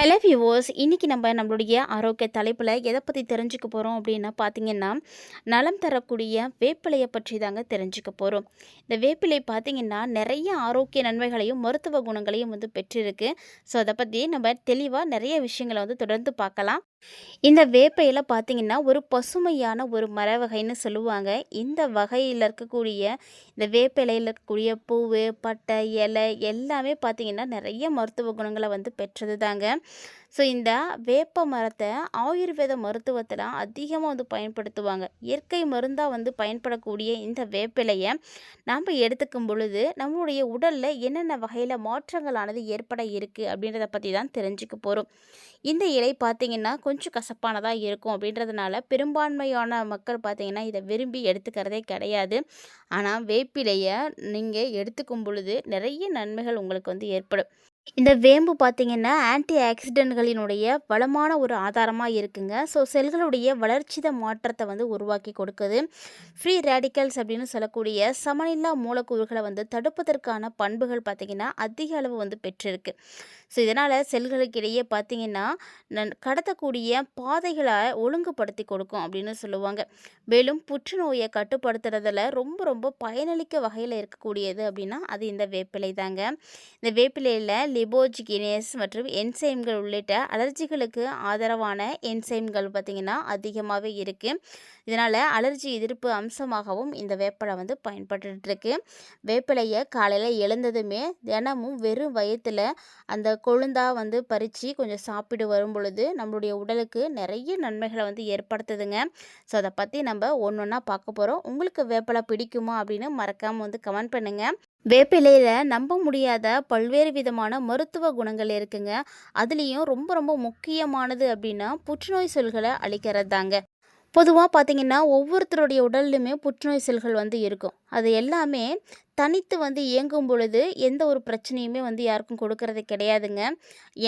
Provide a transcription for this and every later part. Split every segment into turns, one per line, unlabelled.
Hello viewers இன்றைக்கி நம்ம நம்மளுடைய ஆரோக்கிய தலைப்பில் எதை பற்றி தெரிஞ்சுக்க போகிறோம் அப்படின்னா பார்த்திங்கன்னா நலம் தரக்கூடிய வேப்பிலையை பற்றி தாங்க தெரிஞ்சுக்க போகிறோம் இந்த வேப்பிலை பார்த்தீங்கன்னா நிறைய ஆரோக்கிய நன்மைகளையும் மருத்துவ குணங்களையும் வந்து பெற்றிருக்கு. ஸோ அதை பற்றி நம்ம தெளிவாக நிறைய விஷயங்களை வந்து தொடர்ந்து பார்க்கலாம். இந்த வேப்பையில் பார்த்தீங்கன்னா ஒரு பசுமையான ஒரு மர வகைன்னு சொல்லுவாங்க. இந்த வகையில் இருக்கக்கூடிய இந்த வேப்ப இலையில் இருக்கக்கூடிய பூவு பட்டை இலை எல்லாமே பார்த்திங்கன்னா நிறைய மருத்துவ குணங்களை வந்து பெற்றது தாங்க ஸோ இந்த வேப்ப மரத்தை ஆயுர்வேத மருத்துவத்தில் அதிகமாக வந்து பயன்படுத்துவாங்க. இயற்கை மருந்தாக வந்து பயன்படக்கூடிய இந்த வேப்பிலையை நாம் எடுத்துக்கும் பொழுது நம்மளுடைய உடலில் என்னென்ன வகையில் மாற்றங்களானது ஏற்பட இருக்குது அப்படின்றத பற்றி தான் தெரிஞ்சுக்க போகிறோம் இந்த இலை பார்த்தீங்கன்னா கொஞ்சம் கசப்பானதாக இருக்கும் அப்படின்றதுனால பெரும்பான்மையான மக்கள் பார்த்திங்கன்னா இதை விரும்பி எடுத்துக்கிறதே கிடையாது. ஆனால் வேப்பிலையை நீங்கள் எடுத்துக்கும் பொழுது நிறைய நன்மைகள் உங்களுக்கு வந்து ஏற்படும். இந்த வேம்பு பார்த்தீங்கன்னா ஆன்டி ஆக்சிடென்ட்களினுடைய வளமான ஒரு ஆதாரமாக இருக்குங்க. ஸோ செல்களுடைய வளர்ச்சித மாற்றத்தை வந்து உருவாக்கி கொடுக்குது. ஃப்ரீ ரேடிக்கல்ஸ் அப்படின்னு சொல்லக்கூடிய சமநிலா மூலக்கூறுகளை வந்து தடுப்பதற்கான பண்புகள் பார்த்திங்கன்னா அதிக அளவு வந்து பெற்றிருக்கு. ஸோ இதனால் செல்களுக்கு இடையே பார்த்திங்கன்னா நன் கடத்தக்கூடிய பாதைகளை ஒழுங்குபடுத்தி கொடுக்கும் அப்படின்னு சொல்லுவாங்க. மேலும் புற்றுநோயை கட்டுப்படுத்துறதுல ரொம்ப ரொம்ப பயனளிக்க வகையில் இருக்கக்கூடியது அப்படின்னா அது இந்த வேப்பிலை தாங்க. இந்த வேப்பிலையில் லிபோஜிகினேஸ் மற்றும் என்சைம்கள் உள்ளிட்ட அலர்ஜிகளுக்கு ஆதரவான என்சைம்கள் பார்த்திங்கன்னா அதிகமாகவே இருக்குது இதனால் அலர்ஜி எதிர்ப்பு அம்சமாகவும் இந்த வேப்பிலை வந்து பயன்பட்டுருக்கு வேப்பிலையை காலையில் எழுந்ததுமே தினமும் வெறும் வயத்தில் அந்த கொழுந்தாக வந்து பறித்து கொஞ்சம் சாப்பிட்டு வரும் பொழுது நம்மளுடைய உடலுக்கு நிறைய நன்மைகளை வந்து ஏற்படுத்துதுங்க. ஸோ அதை பற்றி நம்ம ஒன்று ஒன்றா பார்க்க போகிறோம் உங்களுக்கு வேப்பிலை பிடிக்குமா அப்படின்னு மறக்காமல் வந்து கமெண்ட் பண்ணுங்கள் வேப்பிலையில் நம்ப முடியாத பல்வேறு விதமான மருத்துவ குணங்கள் இருக்குங்க. அதுலேயும் ரொம்ப ரொம்ப முக்கியமானது அப்படின்னா புற்றுநோய் செல்களை அழிக்கிறது தாங்க பொதுவாக பார்த்தீங்கன்னா ஒவ்வொருத்தருடைய உடல்லையுமே புற்றுநோய் செல்கள் வந்து இருக்கும். அது எல்லாமே தனித்து வந்து இயங்கும் பொழுது எந்த ஒரு பிரச்சனையுமே வந்து யாருக்கும் கொடுக்கறது கிடையாதுங்க.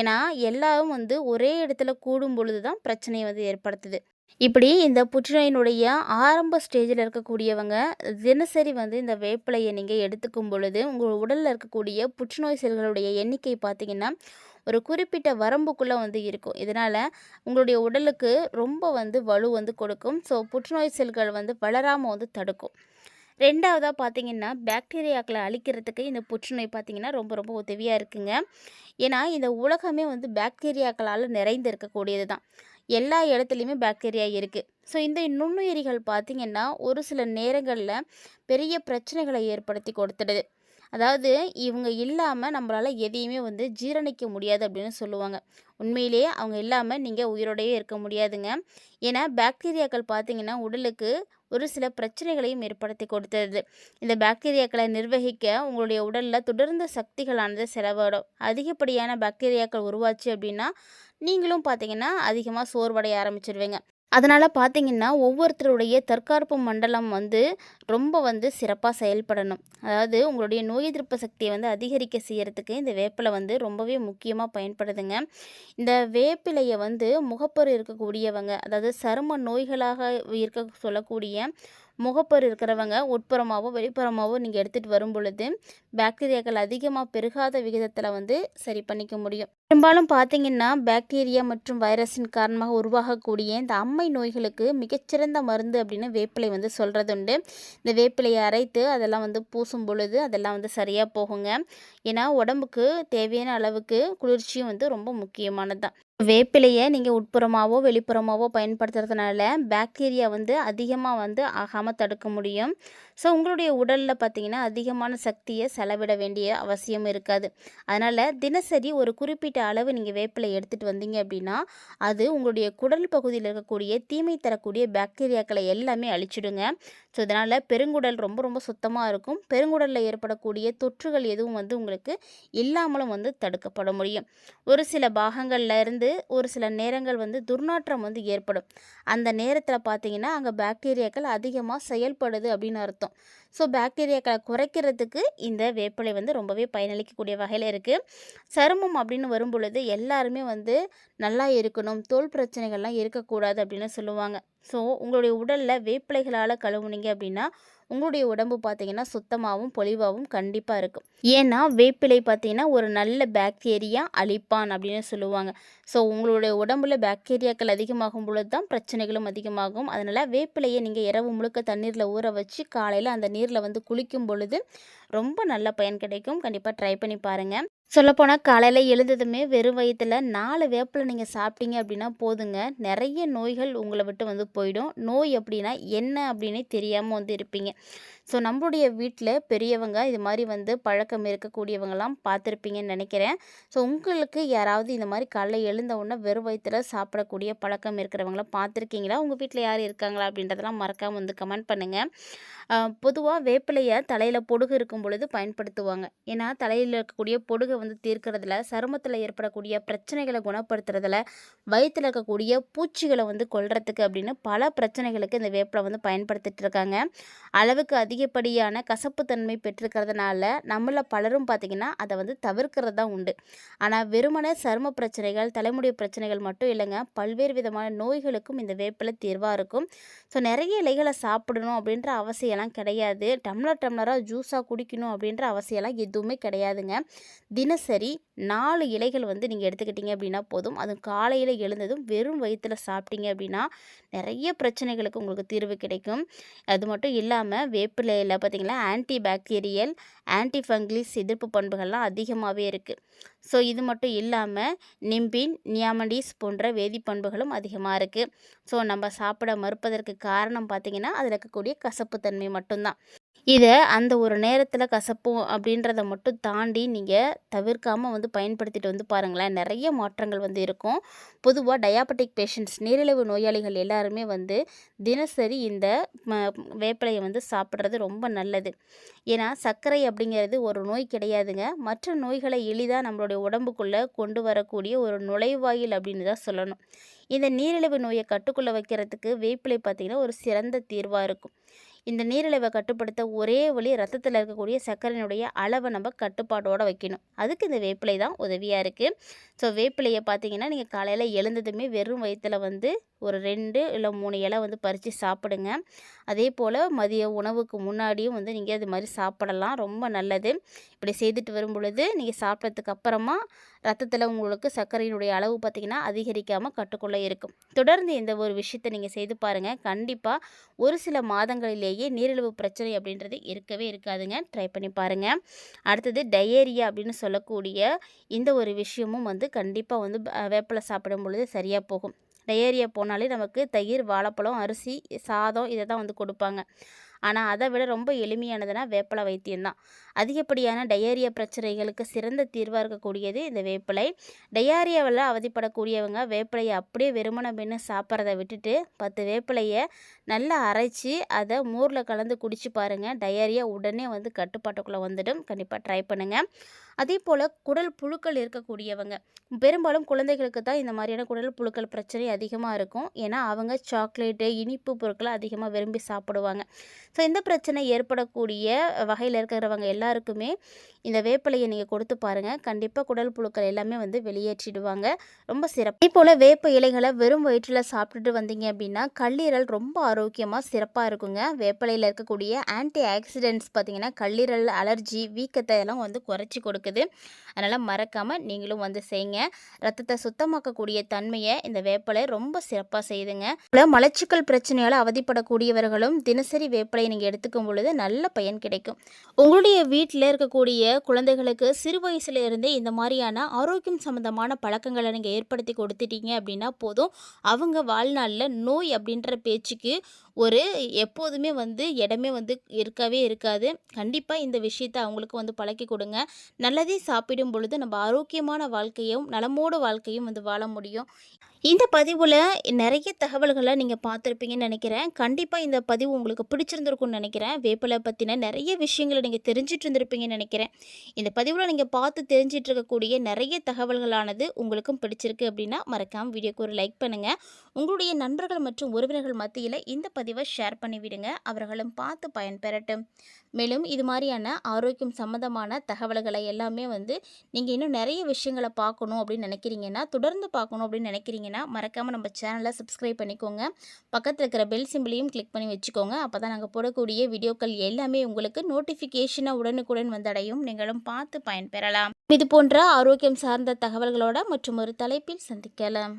ஏன்னா எல்லாரும் வந்து ஒரே இடத்துல கூடும் பொழுது தான் பிரச்சனையை வந்து ஏற்படுத்துது. இப்படி இந்த புற்றுநோயினுடைய ஆரம்ப ஸ்டேஜில் இருக்கக்கூடியவங்க தினசரி வந்து இந்த வேப்பிலையை நீங்கள் எடுத்துக்கும் பொழுது உங்கள் உடலில் இருக்கக்கூடிய புற்றுநோய் செல்களுடைய எண்ணிக்கை பார்த்தீங்கன்னா ஒரு குறிப்பிட்ட வரம்புக்குள்ளே வந்து இருக்கும். இதனால் உங்களுடைய உடலுக்கு ரொம்ப வந்து வலு வந்து கொடுக்கும். ஸோ புற்றுநோய் செல்கள் வந்து வளராமல் வந்து தடுக்கும். ரெண்டாவதாக பார்த்தீங்கன்னா பாக்டீரியாக்களை அழிக்கிறதுக்கு இந்த புற்றுநோய் பார்த்தீங்கன்னா ரொம்ப ரொம்ப உதவியாக இருக்குங்க. ஏன்னா இந்த உலகமே வந்து பாக்டீரியாக்களால் நிறைந்து இருக்கக்கூடியது தான் எல்லா இடத்துலையுமே பாக்டீரியா இருக்குது ஸோ இந்த நுண்ணுயிரிகள் பார்த்திங்கன்னா ஒரு சில நேரங்களில் பெரிய பிரச்சனைகளை ஏற்படுத்தி கொடுத்துடுது. அதாவது இவங்க இல்லாமல் நம்மளால் எதையுமே வந்து ஜீரணிக்க முடியாது அப்படின்னு சொல்லுவாங்க. உண்மையிலேயே அவங்க இல்லாமல் நீங்கள் உயிரோடையே இருக்க முடியாதுங்க. ஏன்னா பாக்டீரியாக்கள் பார்த்திங்கன்னா உடலுக்கு ஒரு சில பிரச்சனைகளையும் ஏற்படுத்தி கொடுத்தது. இந்த பாக்டீரியாக்களை நிர்வகிக்க உங்களுடைய உடலில் தொடர்ந்த சக்திகளானது செலவிடும். அதிகப்படியான பாக்டீரியாக்கள் உருவாச்சு அப்படின்னா நீங்களும் பார்த்தீங்கன்னா அதிகமாக சோர்வடைய ஆரம்பிச்சிருவீங்க. அதனால் பார்த்தீங்கன்னா ஒவ்வொருத்தருடைய தற்காப்பு மண்டலம் வந்து ரொம்ப வந்து சிறப்பாக செயல்படணும். அதாவது உங்களுடைய நோய் எதிர்ப்பு சக்தியை வந்து அதிகரிக்க செய்கிறதுக்கு இந்த வேப்பிலை வந்து ரொம்பவே முக்கியமாக பயன்படுதுங்க. இந்த வேப்பிலையை வந்து முகப்பரு இருக்கக்கூடியவங்க அதாவது சரும நோய்களாக இருக்க சொல்லக்கூடிய முகப்பரு இருக்கிறவங்க உட்புறமாகவோ வெளிப்புறமாகவோ நீங்கள் எடுத்துகிட்டு வரும் பொழுது பாக்டீரியாக்கள் அதிகமாக பெருகாத விகிதத்தில் வந்து சரி பண்ணிக்க முடியும். பெரும்பாலும் பார்த்தீங்கன்னா பாக்டீரியா மற்றும் வைரஸின் காரணமாக உருவாகக்கூடிய இந்த அம்மை நோய்களுக்கு மிகச்சிறந்த மருந்து அப்படின்னு வேப்பிலை வந்து சொல்கிறது உண்டு இந்த வேப்பிலையை அரைத்து அதெல்லாம் வந்து பூசும் பொழுது அதெல்லாம் வந்து சரியாக போகுங்க. ஏன்னா உடம்புக்கு தேவையான அளவுக்கு குளிர்ச்சியும் வந்து ரொம்ப முக்கியமானது தான் வேப்பிலையை நீங்கள் உட்புறமாகவோ வெளிப்புறமாகவோ பயன்படுத்துறதுனால பாக்டீரியா வந்து அதிகமாக வந்து ஆகாமல் தடுக்க முடியும். ஸோ உங்களுடைய உடலில் பார்த்தீங்கன்னா அதிகமான சக்தியை செலவிட வேண்டிய அவசியம் இருக்காது. அதனால் தினசரி ஒரு குறிப்பிட்ட அளவு நீங்கள் வேப்பிலை எடுத்துகிட்டு வந்தீங்க அப்படின்னா அது உங்களுடைய குடல் பகுதியில் இருக்கக்கூடிய தீமை தரக்கூடிய பாக்டீரியாக்களை எல்லாமே அழிச்சிடுங்க. ஸோ இதனால் பெருங்குடல் ரொம்ப ரொம்ப சுத்தமாக இருக்கும். பெருங்குடலில் ஏற்படக்கூடிய தொற்றுகள் எதுவும் வந்து உங்களுக்கு இல்லாமலும் வந்து தடுக்கப்பட முடியும். ஒரு சில பாகங்களில் இருந்து ஒரு சில நேரங்கள் வந்து துர்நாற்றம் வந்து ஏற்படும். அந்த நேரத்தில் பார்த்தீங்கன்னா அங்கே பாக்டீரியாக்கள் அதிகமாக செயல்படுது அப்படின்னு அர்த்தம். ஸோ பாக்டீரியாக்களை குறைக்கிறதுக்கு இந்த வேப்பிலை வந்து ரொம்பவே பயனளிக்கக்கூடிய வகையில் இருக்குது சருமம் அப்படின்னு வரும் பொழுது எல்லாருமே வந்து நல்லா இருக்கணும் தோல் பிரச்சனைகள்லாம் இருக்கக்கூடாது அப்படின்னு சொல்லுவாங்க. ஸோ உங்களுடைய உடலில் வேப்பிலைகளால் கழுவுனீங்க அப்படின்னா உங்களுடைய உடம்பு பார்த்தீங்கன்னா சுத்தமாகவும் பொலிவாகவும் கண்டிப்பாக இருக்கும். ஏன்னா வேப்பிலை பார்த்தீங்கன்னா ஒரு நல்ல பாக்டீரியா அழிப்பான் அப்படின்னு சொல்லுவாங்க. ஸோ உங்களுடைய உடம்புல பாக்டீரியாக்கள் அதிகமாகும் பொழுது தான் பிரச்சனைகளும் அதிகமாகும். அதனால் வேப்பிலையை நீங்கள் இரவு முழுக்க தண்ணீரில் ஊற வச்சு காலையில் அந்த நீர் நீரில் வந்து குளிக்கும் பொழுது ரொம்ப நல்ல பயன் கிடைக்கும். கண்டிப்பாக ட்ரை பண்ணி பாருங்கள் சொல்லப்போனால் காலையில் எழுந்ததுமே வெறும் வயிற்றில் நாலு வேப்பில் நீங்கள் சாப்பிட்டீங்க அப்படின்னா போதுங்க. நிறைய நோய்கள் உங்களை விட்டு வந்து போயிடும். நோய் அப்படின்னா என்ன அப்படின்னே தெரியாமல் வந்து இருப்பீங்க. ஸோ நம்மளுடைய வீட்டில் பெரியவங்க இது மாதிரி வந்து பழக்கம் இருக்கக்கூடியவங்கலாம் பார்த்துருப்பீங்கன்னு நினைக்கிறேன். ஸோ உங்களுக்கு யாராவது இந்த மாதிரி காலையில் எழுந்த உடனே வெறும் வயிற்றில் சாப்பிடக்கூடிய பழக்கம் இருக்கிறவங்கள பார்த்துருக்கீங்களா? உங்கள் வீட்டில் யார் இருக்காங்களா? அப்படின்றதெல்லாம் மறக்காமல் வந்து கமெண்ட் பண்ணுங்கள் பொதுவாக வேப்பிலையை தலையில் பொடுகு இருக்கும் பொழுது பயன்படுத்துவாங்க. ஏன்னா தலையில் இருக்கக்கூடிய பொடுகை வந்து தீர்க்கிறதுல சருமத்தில் ஏற்படக்கூடிய பிரச்சனைகளை குணப்படுத்துறதுல வயிற்றில் இருக்கக்கூடிய பூச்சிகளை வந்து கொள்றதுக்கு அப்படின்னு பல பிரச்சனைகளுக்கு இந்த வேப்பிலை வந்து பயன்படுத்திட்டு இருக்காங்க. அளவுக்கு அதிகப்படியான கசப்புத்தன்மை பெற்றிருக்கிறதுனால நம்மள பலரும் பார்த்திங்கன்னா அதை வந்து தவிர்க்கிறது தான் உண்டு. ஆனால் வெறுமனே சரும பிரச்சனைகள் தலைமுடி பிரச்சனைகள் மட்டும் இல்லைங்க. பல்வேறு விதமான நோய்களுக்கும் இந்த வேப்பிலை தீர்வாக இருக்கும். ஸோ நிறைய இலைகளை சாப்பிடணும் அப்படின்ற அவசியம்லாம் கிடையாது. டம்ளர் டம்ளராக ஜூஸாக குடிக்கணும் அப்படின்ற அவசியம்லாம் எதுவுமே கிடையாதுங்க. தினசரி நாலு இலைகள் வந்து நீங்கள் எடுத்துக்கிட்டீங்க அப்படின்னா போதும். அதுவும் காலையில் எழுந்ததும் வெறும் வயிற்றில் சாப்பிட்டீங்க அப்படின்னா நிறைய பிரச்சனைகளுக்கு உங்களுக்கு தீர்வு கிடைக்கும். அது மட்டும் இல்லாமல் வேப்பிலையில் பார்த்திங்கன்னா ஆன்டி பாக்டீரியல் ஆன்டி ஃபங்கிலிஸ் எதிர்ப்பு பண்புகள்லாம் அதிகமாகவே இருக்குது ஸோ இது மட்டும் இல்லாமல் நிம்பின் நியாமண்டிஸ் போன்ற வேதிப்பண்புகளும் அதிகமாக இருக்குது ஸோ நம்ம சாப்பிட மறுப்பதற்கு காரணம் பார்த்திங்கன்னா அதில் இருக்கக்கூடிய கசப்புத்தன்மை மட்டும்தான். இதை அந்த ஒரு நேரத்தில் கசப்பும் அப்படின்றத மட்டும் தாண்டி நீங்கள் தவிர்க்காமல் வந்து பயன்படுத்திட்டு வந்து பாருங்களேன். நிறைய மாற்றங்கள் வந்து இருக்கும். பொதுவாக டயாபெட்டிக் பேஷண்ட்ஸ் நீரிழிவு நோயாளிகள் எல்லாருமே வந்து தினசரி இந்த வேப்பிலையை வந்து சாப்பிட்றது ரொம்ப நல்லது. ஏன்னா சர்க்கரை அப்படிங்கிறது ஒரு நோய் கிடையாதுங்க. மற்ற நோய்களை எளிதாக நம்மளுடைய உடம்புக்குள்ளே கொண்டு வரக்கூடிய ஒரு நுழைவாயில் அப்படின்னு தான் சொல்லணும். இந்த நீரிழிவு நோயை கட்டுக்குள்ளே வைக்கிறதுக்கு வேப்பிலை பார்த்திங்கன்னா ஒரு சிறந்த தீர்வாக இருக்கும். இந்த நீரிழிவை கட்டுப்படுத்த ஒரே வழி ரத்தத்தில் இருக்கக்கூடிய சர்க்கரையினுடைய அளவை நம்ம கட்டுப்பாட்டோடு வைக்கணும். அதுக்கு இந்த வேப்பிலை தான் உதவியாக இருக்குது ஸோ வேப்பிலையை பார்த்தீங்கன்னா நீங்கள் காலையில் எழுந்ததுமே வெறும் வயிற்றில் வந்து ஒரு ரெண்டு இல்லை மூணு இலை வந்து பறித்து சாப்பிடுங்க. அதே போல் மதிய உணவுக்கு முன்னாடியும் வந்து நீங்கள் அது மாதிரி சாப்பிடலாம். ரொம்ப நல்லது. இப்படி செய்துட்டு வரும் பொழுது நீங்கள் சாப்பிட்டதுக்கு அப்புறமா ரத்தத்தில் உங்களுக்கு சர்க்கரையினுடைய அளவு பார்த்திங்கன்னா அதிகரிக்காமல் கட்டுக்குள்ளே இருக்கும். தொடர்ந்து இந்த ஒரு விஷயத்தை நீங்கள் செய்து பாருங்கள் கண்டிப்பாக ஒரு சில மாதங்களிலேயே நீரிழிவு பிரச்சனை அப்படின்றது இருக்கவே இருக்காதுங்க. ட்ரை பண்ணி பாருங்கள் அடுத்தது டயேரியா அப்படின்னு சொல்லக்கூடிய இந்த ஒரு விஷயமும் வந்து கண்டிப்பாக வந்து வேப்பிலை சாப்பிடும் பொழுது சரியாக போகும். டயேரியா போனாலே நமக்கு தயிர் வாழைப்பழம் அரிசி சாதம் இதை தான் வந்து கொடுப்பாங்க. ஆனால் அதை விட ரொம்ப எளிமையானதுனா வேப்பிலை வைத்தியம்தான் அதிகப்படியான டயேரியா பிரச்சனைகளுக்கு சிறந்த தீர்வாக இருக்கக்கூடியது இந்த வேப்பிலை. டயாரியாவில் அவதிப்படக்கூடியவங்க வேப்பிலையை அப்படியே வெறுமனம் மென்று சாப்பிட்றத விட்டுட்டு பத்து வேப்பிலையை நல்லா அரைச்சி அதை மோரில் கலந்து குடிச்சு பாருங்கள் டயேரியா உடனே வந்து கட்டுப்பாட்டுக்குள்ளே வந்துடும். கண்டிப்பாக ட்ரை பண்ணுங்கள் அதே போல் குடல் புழுக்கள் இருக்கக்கூடியவங்க. பெரும்பாலும் குழந்தைகளுக்கு தான் இந்த மாதிரியான குடல் புழுக்கள் பிரச்சனை அதிகமாக இருக்கும். ஏன்னா அவங்க சாக்லேட்டு இனிப்பு பொருட்களை அதிகமாக விரும்பி சாப்பிடுவாங்க. ஸோ இந்த பிரச்சனை ஏற்படக்கூடிய வகையில் இருக்கிறவங்க எல்லாருக்குமே இந்த வேப்பிலையை நீங்கள் கொடுத்து பாருங்கள் கண்டிப்பாக குடல் புழுக்கள் எல்லாமே வந்து வெளியேற்றிடுவாங்க. ரொம்ப சிறப்பு போல் வேப்ப இலைகளை வெறும் வயிற்றில் சாப்பிட்டுட்டு வந்தீங்க அப்படின்னா கல்லீரல் ரொம்ப ஆரோக்கியமாக சிறப்பாக இருக்குங்க. வேப்பிலையில் இருக்கக்கூடிய ஆன்டி ஆக்சிடென்ட்ஸ் பார்த்திங்கன்னா கல்லீரல் அலர்ஜி வீக்கத்தை எல்லாம் வந்து குறைச்சி கொடுக்குது. அதனால் மறக்காமல் நீங்களும் வந்து செய்யுங்க ரத்தத்தை சுத்தமாக்கக்கூடிய தன்மையை இந்த வேப்பிலை ரொம்ப சிறப்பாக செய்யுதுங்க. மலச்சிக்கல் பிரச்சனையால் அவதிப்படக்கூடியவர்களும் தினசரி வேப்பிலை நீங்கள் எடுத்துக்கும் பொழுது நல்ல பயன் கிடைக்கும். உங்களுடைய வீட்டில் இருக்கக்கூடிய குழந்தைகளுக்கு சிறு வயசுல இருந்தே இந்த மாதிரியான ஆரோக்கியம் சம்மந்தமான பழக்கங்களை நீங்கள் ஏற்படுத்தி கொடுத்துட்டீங்க அப்படின்னா போதும். அவங்க வாழ்நாளில் நோய் அப்படின்ற பேச்சுக்கு ஒரு எப்போதுமே வந்து இடமே வந்து இருக்கவே இருக்காது. கண்டிப்பாக இந்த விஷயத்தை அவங்களுக்கு வந்து பழக்கி கொடுங்க. நல்லதே சாப்பிடும் பொழுது நம்ம ஆரோக்கியமான வாழ்க்கையும் நலமோட வாழ்க்கையும் வந்து வாழ முடியும். இந்த பதிவில் நிறைய தகவல்களை நீங்கள் பார்த்துருப்பீங்கன்னு நினைக்கிறேன். கண்டிப்பாக இந்த பதிவு உங்களுக்கு பிடிச்சிருந்துருக்கும்னு நினைக்கிறேன். வேப்பிலை பற்றின நிறைய விஷயங்களை நீங்கள் தெரிஞ்சிட்டு இருந்திருப்பீங்கன்னு நினைக்கிறேன். இந்த பதிவில் நீங்கள் பார்த்து தெரிஞ்சிட்டு இருக்கக்கூடிய நிறைய தகவல்களானது உங்களுக்கும் பிடிச்சிருக்கு அப்படின்னா மறக்காமல் வீடியோக்கு ஒரு லைக் பண்ணுங்கள் உங்களுடைய நண்பர்கள் மற்றும் உறவினர்கள் மத்தியில் இந்த பதிவை ஷேர் பண்ணிவிடுங்க. அவர்களும் பார்த்து பயன்பெறட்டும். மேலும் இது மாதிரியான ஆரோக்கியம் சம்மந்தமான தகவல்களை எல்லாமே வந்து நீங்கள் இன்னும் நிறைய விஷயங்களை பார்க்கணும் அப்படின்னு நினைக்கிறீங்கன்னா தொடர்ந்து பார்க்கணும் அப்படின்னு நினைக்கிறீங்கன்னா மறக்காமல் நம்ம சேனலை சப்ஸ்கிரைப் பண்ணிக்கோங்க. பக்கத்தில் இருக்கிற பெல் சிம்பிளையும் கிளிக் பண்ணி வச்சுக்கோங்க. அப்போ தான் நாங்கள் போடக்கூடிய வீடியோக்கள் எல்லாமே உங்களுக்கு நோட்டிஃபிகேஷனாக உடனுக்குடன் வந்தடையும். நீங்களும் பார்த்து பயன்பெறலாம். இது போன்ற ஆரோக்கியம் சார்ந்த தகவல்களோட மற்றும் ஒரு தலைப்பில் சந்திக்கலாம்.